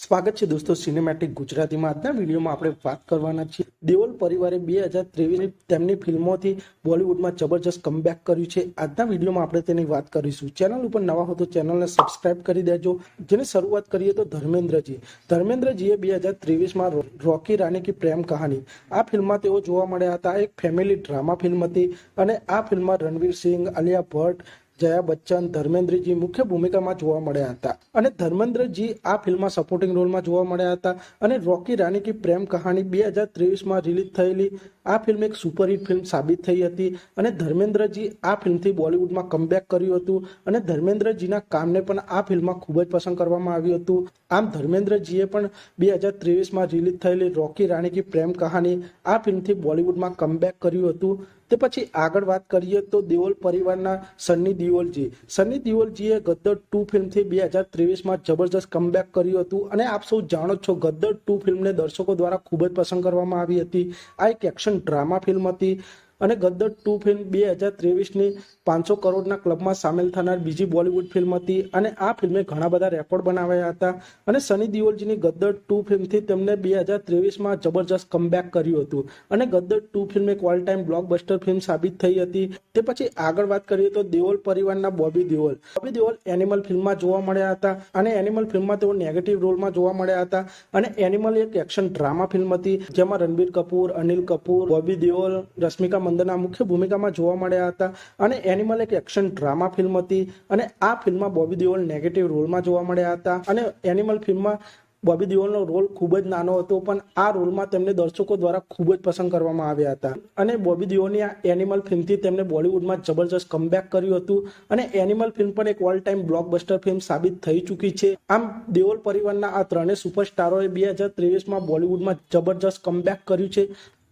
સ્વાગત છે દોસ્તો સિનેમેટિક ગુજરાતીમાં. આજના વિડીયોમાં આપણે વાત કરવાના છીએ. દેવલ પરિવારે બે હજાર ત્રેવીસની તેમની ફિલ્મોથી બોલિવૂડમાં જબરજસ્ત કમબેક કર્યું છે. આજના વિડીયોમાં આપણે તેની વાત કરીશું. ચેનલ ઉપર નવા હો તો ચેનલને સબસ્ક્રાઇબ કરી દેજો. જેની શરૂઆત કરીએ તો ધર્મેન્દ્રજી. ધર્મેન્દ્રજીએ બે હજાર ત્રેવીસમાં રોકી રાની કી પ્રેમ કહાની. આ ફિલ્મમાં તેઓ જોવા મળ્યા હતા. એક ફેમિલી ડ્રામા ફિલ્મ હતી અને આ ફિલ્મમાં રણવીર સિંહ આલિયા ભટ્ટ જયા બચ્ચન, ધર્મેન્દ્રજી મુખ્ય ભૂમિકામાં જોવા મળ્યા હતા. અને ધર્મેન્દ્રજી આ ફિલ્મમાં સપોર્ટિંગ રોલમાં જોવા મળ્યા હતા. અને રોકી રાની કી પ્રેમ કહાની બે હજાર ત્રેવીસમાં રિલીઝ થયેલી. આ ફિલ્મ એક સુપરહિટ ફિલ્મ સાબિત થઈ હતી. અને ધર્મેન્દ્રજી આ ફિલ્મથી બોલિવૂડમાં કમબેક કર્યું હતું. અને ધર્મેન્દ્રજીના કામને પણ આ ફિલ્મમાં ખૂબ જ પસંદ કરવામાં આવ્યું હતું. આમ ધર્મેન્દ્રજીએ પણ બે હજાર ત્રેવીસમાં રિલીઝ થયેલી રોકી રાણી કી પ્રેમ કહાની આ ફિલ્મથી બોલિવૂડમાં કમબેક કર્યું હતું. તે પછી આગળ વાત કરીએ તો દેઓલ પરિવારના સન્ની દિયોલજી સન્ની દિવોલજીએ ગદ્દર ટુ ફિલ્મથી બે હજાર ત્રેવીસમાં જબરજસ્ત કમબેક કર્યું હતું અને આપ સૌ જાણો છો ગદ્દર ટુ ફિલ્મને દર્શકો દ્વારા ખૂબ જ પસંદ કરવામાં આવી હતી. આ એક એક્શન ડ્રામા ફિલ્મ હતી. અને ગદ્દર ટુ ફિલ્મ બે હજાર ત્રેવીસની પાંચસો કરોડના ક્લબમાં સામેલ થનાર બીજી બોલિવૂડ ફિલ્મ હતી અને આ ફિલ્મે ઘણા બધા રેકોર્ડ બનાવ્યા હતા. અને સની દિયોલજીની ગદ્દર ટુ ફિલ્મથી તેમને બે હજાર ત્રેવીસમાં જબરજસ્ત કમબેક કર્યું હતું. અને ગદ્દર ટુ ફિલ્મ એક ઓલ ટાઈમ બ્લોકબસ્ટર ફિલ્મ સાબિત થઈ હતી. તે પછી આગળ વાત કરીએ તો દેઓલ પરિવારના બોબી દેઓલ. બોબી દેઓલ એનિમલ ફિલ્મમાં જોવા મળ્યા હતા અને એનિમલ ફિલ્મમાં તેઓ નેગેટિવ રોલમાં જોવા મળ્યા હતા. અને એનિમલ એક એક્શન ડ્રામા ફિલ્મ હતી જેમાં રણબીર કપૂર, અનિલ કપૂર, બોબી દેઓલ, રશ્મિકા મંદના મુખ્ય ભૂમિકામાં જોવા મળ્યા હતા અને એનિમલ એક એક્શન ડ્રામા ફિલ્મ હતી અને આ ફિલ્મમાં બોબી દેઓલ નેગેટિવ રોલમાં જોવા મળ્યા હતા અને એનિમલ ફિલ્મમાં બોબી દેઓલનો રોલ ખૂબ જ નાનો હતો પણ આ રોલમાં તેમને દર્શકો દ્વારા ખૂબ જ પસંદ કરવામાં આવ્યા હતા અને બોબી દેઓલની આ એનિમલ ફિલ્મથી તેમને બોલિવૂડમાં જબરજસ્ત કમબેક કર્યું હતું અને એનિમલ ફિલ્મ પણ એક ઓલ ટાઈમ બ્લોકબસ્ટર ફિલ્મ સાબિત થઈ ચૂકી છે. આમ દેઓલ પરિવારના આ ત્રણેય સુપરસ્ટારોએ બે હજાર ત્રેવીસમાં બોલિવૂડમાં જબરજસ્ત કમબેક કર્યું છે.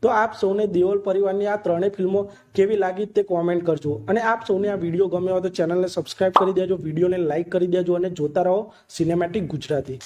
તો આપ સૌને દેઓલ પરિવારની આ ત્રણેય ફિલ્મો કેવી લાગી તે કોમેન્ટ કરજો. અને આપ સૌને આ વીડિયો ગમ્યો હોય તો ચેનલને સબસ્ક્રાઇબ કરી દેજો, વિડીયોને લાઇક કરી દેજો અને જોતા રહો સિનેમેટિક ગુજરાતી.